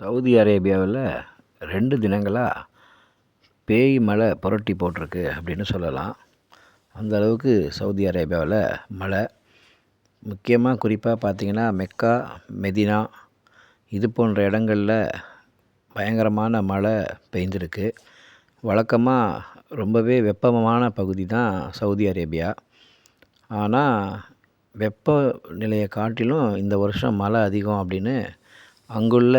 Saudi அரேபியாவில் ரெண்டு தினங்களாக பேய் மழை புரட்டி போட்டிருக்கு அப்படின்னு சொல்லலாம். அந்த அளவுக்கு சவுதி அரேபியாவில் மழை. முக்கியமாக குறிப்பாக பார்த்திங்கன்னா மெக்கா மெதினா இது போன்ற இடங்களில் பயங்கரமான மழை பெய்ஞ்சிருக்கு வழக்கமாக ரொம்பவே வெப்பமான பகுதி தான் சவுதி அரேபியா. ஆனால் வெப்ப நிலையை காட்டிலும் இந்த வருஷம் மழை அதிகம் அப்படின்னு அங்குள்ள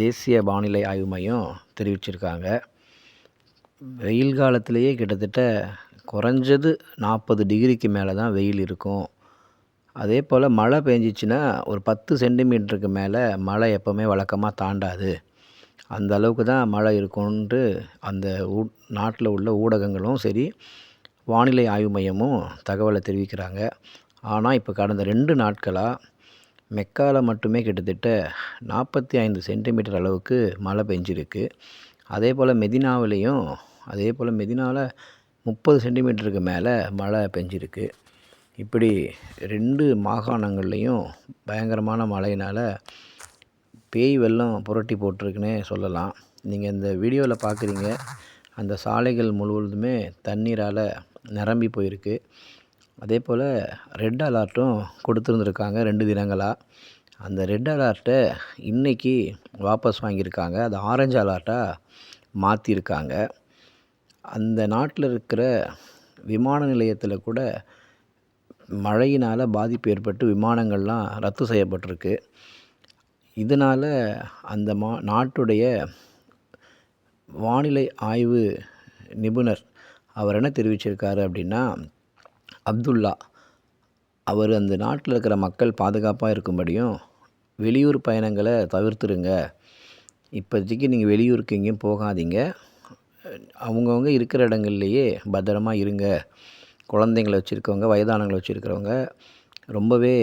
தேசிய வானிலை ஆய்வு மையம் தெரிவிச்சிருக்காங்க. வெயில் காலத்திலேயே கிட்டத்தட்ட குறைஞ்சது நாற்பது டிகிரிக்கு மேலே தான் வெயில் இருக்கும். அதே போல் மழை பெஞ்சிச்சின்னா ஒரு பத்து சென்டிமீட்டருக்கு மேலே மழை எப்போவுமே வழக்கமாக தாண்டாது. அந்த அளவுக்கு தான் மழை இருக்கும்ன்ட்டு அந்த ஊ நாட்டில் உள்ள ஊடகங்களும் சரி வானிலை ஆய்வு மையமும் தகவலை தெரிவிக்கிறாங்க. ஆனால் இப்போ கடந்த ரெண்டு நாட்களாக மெக்காவில் மட்டுமே கிட்டத்தட்ட நாற்பத்தி ஐந்து சென்டிமீட்டர் அளவுக்கு மழை பெஞ்சிருக்கு. அதே போல் மெதினாவிலையும் அதே போல் மெதினாவில் முப்பது சென்டிமீட்டருக்கு மேலே மழை பெஞ்சிருக்கு. இப்படி ரெண்டு மாகாணங்கள்லேயும் பயங்கரமான மழையினால் பேய் வெள்ளம் புரட்டி போட்டிருக்குன்னே சொல்லலாம். நீங்கள் இந்த வீடியோவில் பார்க்குறீங்க அந்த சாலைகள் முழுவதுமே தண்ணீரால் நிரம்பி போயிருக்கு. அதே போல் ரெட் அலர்ட்டும் கொடுத்துருந்துருக்காங்க ரெண்டு தினங்களாக அந்த ரெட் அலர்ட்டை இன்றைக்கி வாபஸ் வாங்கியிருக்காங்க. அது ஆரஞ்சு அலர்ட்டாக மாற்றிருக்காங்க அந்த நாட்டில் இருக்கிற விமான நிலையத்தில் கூட மழையினால் பாதிப்பு ஏற்பட்டு விமானங்கள்லாம் ரத்து செய்யப்பட்டிருக்கு. இதனால் அந்த மா நாட்டுடைய வானிலை ஆய்வு நிபுணர் அவர் என்ன தெரிவிச்சிருக்காரு அப்படின்னா அப்துல்லா அவர் அந்த நாட்டில் இருக்கிற மக்கள் பாதுகாப்பாக இருக்கும்படியும் வெளியூர் பயணங்களை தவிர்த்துருங்க. இப்போதைக்கு நீங்கள் வெளியூருக்கு எங்கேயும் போகாதீங்க. அவங்கவுங்க இருக்கிற இடங்கள்லையே பத்திரமா இருங்க. குழந்தைங்கள வச்சுருக்கவங்க வயதானவங்களை வச்சுருக்கிறவங்க ரொம்பவே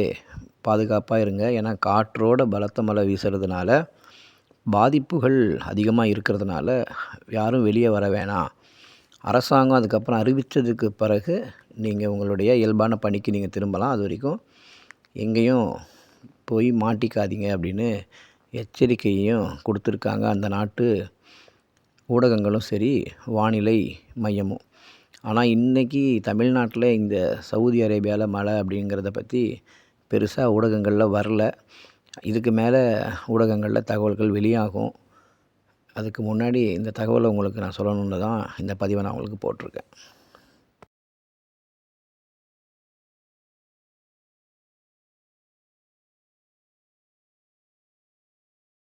பாதுகாப்பாக இருங்க. ஏன்னா காற்றோட பலத்த மழை வீசுறதுனால பாதிப்புகள் அதிகமாக இருக்கிறதுனால யாரும் வெளியே வர வேணாம். அரசாங்கம் அதுக்கப்புறம் அறிவித்ததுக்கு பிறகு நீங்கள் உங்களுடைய இயல்பான பணிக்கு நீங்கள் திரும்பலாம். அது வரைக்கும் எங்கேயும் போய் மாட்டிக்காதீங்க அப்படின்னு எச்சரிக்கையும் கொடுத்துருக்காங்க. அந்த நாட்டு ஊடகங்களும் சரி வானிலை மையமும். ஆனால் இன்றைக்கி தமிழ்நாட்டில் இந்த சவுதி அரேபியாவில் மழை அப்படிங்கிறத பற்றி பெருசாக ஊடகங்களில் வரல. இதுக்கு மேலே ஊடகங்களில் தகவல்கள் வெளியாகும். அதுக்கு முன்னாடி இந்த தகவலை உங்களுக்கு நான் சொல்லணுன்னு தான் இந்த பதிவை நான் உங்களுக்கு போட்டிருக்கேன்.